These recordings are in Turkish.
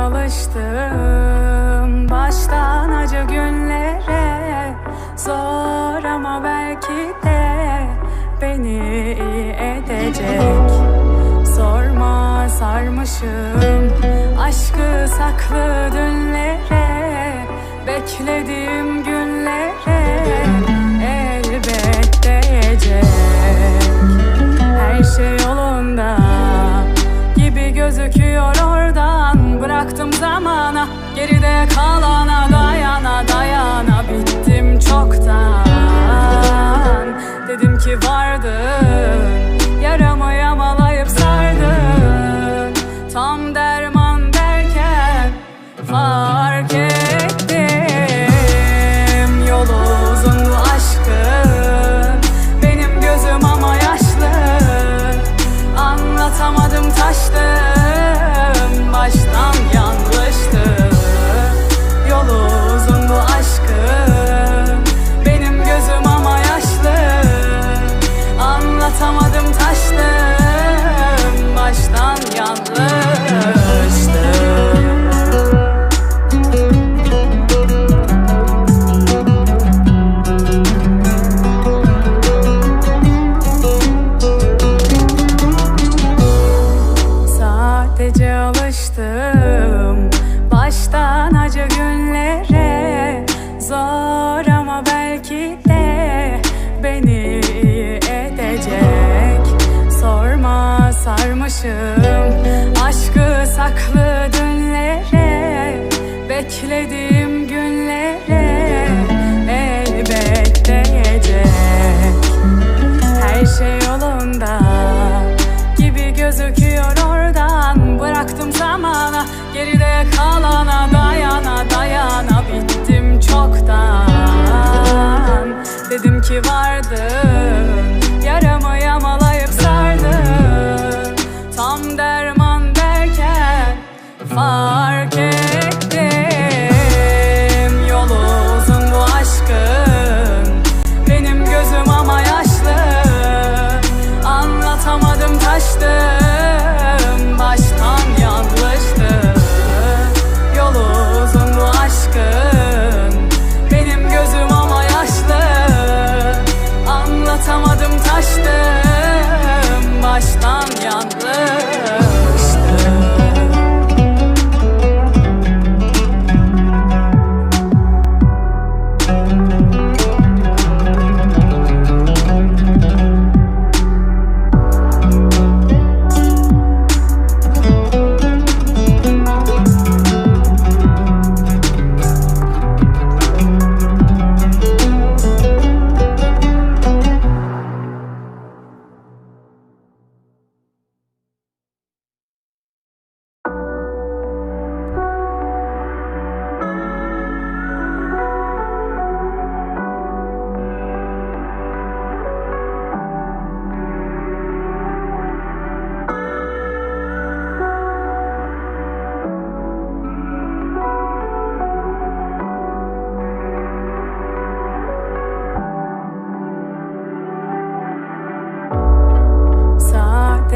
alıştım baştan acı günlere. Zor ama belki de beni iyi edecek. Sorma sarmışım aşkı saklı dünlere Beklediğim günlere elbet değecek. Her şey kalana Geride kalana dayana dayana. Bittim çoktan. Dedim ki vardın işi vardı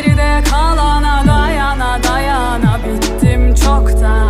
Geride kalana dayana dayana bittim çoktan.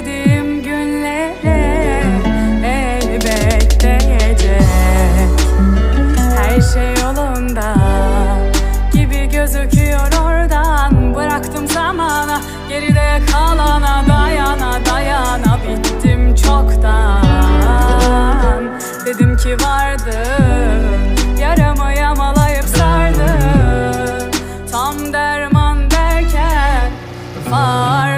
Beklediğim günlere Elbet değecek Her şey yolunda Gibi gözüküyor oradan. Bıraktım zamana Geride kalana dayana dayana Bittim çoktan. Dedim ki vardın Yaramı yamalayıp sardın Tam derman derken Fark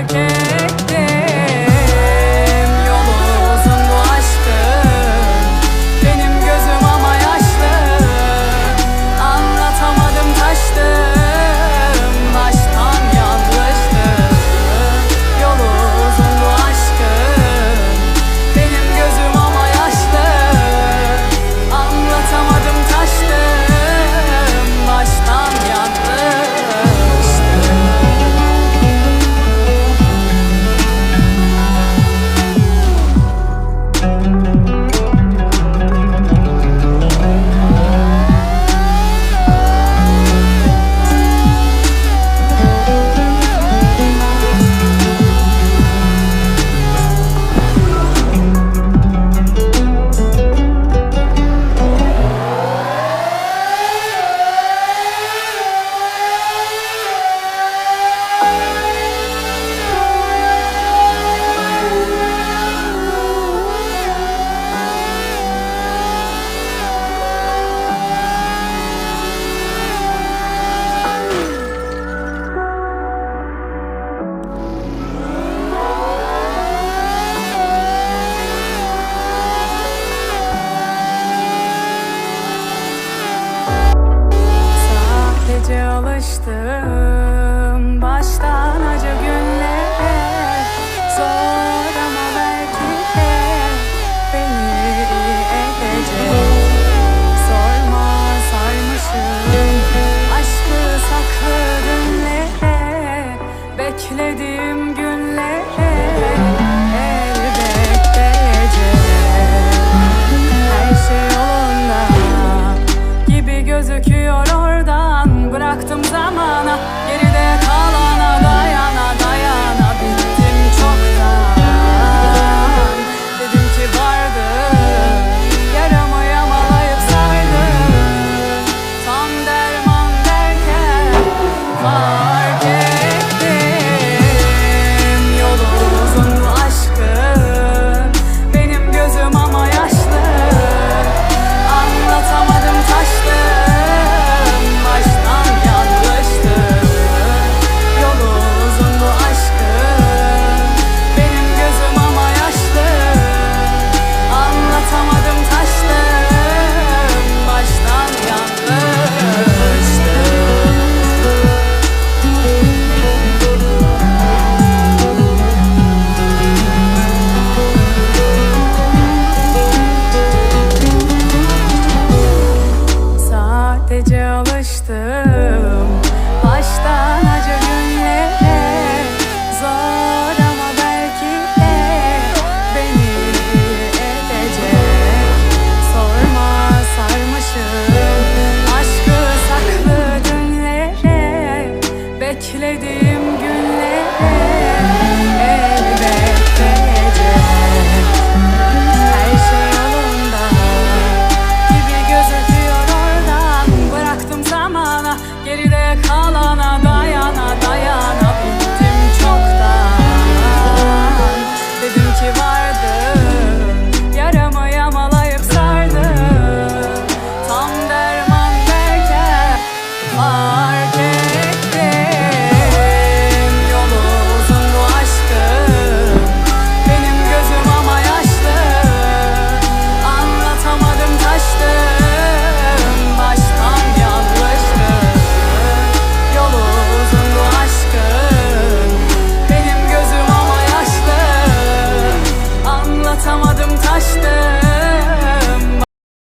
açtım Jeová.